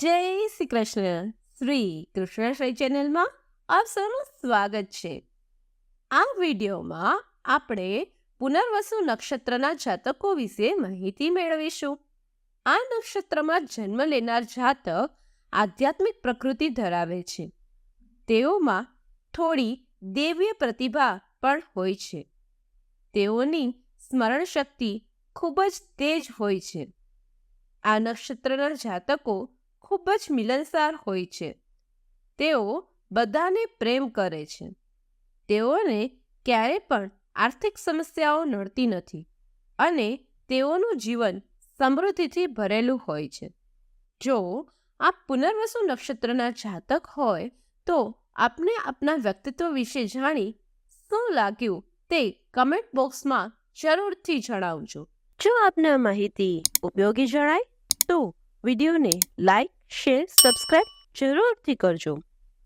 શ્રી કૃષ્ણ. શ્રી કૃષ્ણશ્રી ચેનલમાં આપ સૌનું સ્વાગત છે. આ વિડીયોમાં આપણે પુનર્વસુ નક્ષત્રના જાતકો વિશે માહિતી મેળવીશું. આ નક્ષત્રમાં જન્મ લેનાર જાતક આધ્યાત્મિક પ્રકૃતિ ધરાવે છે. તેઓમાં થોડી દેવ્ય પ્રતિભા પણ હોય છે. તેઓની સ્મરણ શક્તિ ખૂબ જ તેજ હોય છે. આ નક્ષત્રના જાતકો ખૂબ જ મિલનસાર હોય છે. તેઓ બધાને પ્રેમ કરે છે. તેઓને ક્યારે પણ આર્થિક સમસ્યાઓ નડતી નથી અને તેઓનું જીવન સમૃદ્ધિથી ભરેલું હોય છે. જો આપ પુનર્વસુ નક્ષત્રના જાતક હોય, તો આપને આપના વ્યક્તિત્વ વિશે જાણી શું લાગ્યું તે કમેન્ટ બોક્સમાં જરૂરથી જણાવજો. જો આપને માહિતી ઉપયોગી જણાય, તો વિડીયોને લાઈક શેર સબસ્ક્રાઈબ જરૂરથી કરજો.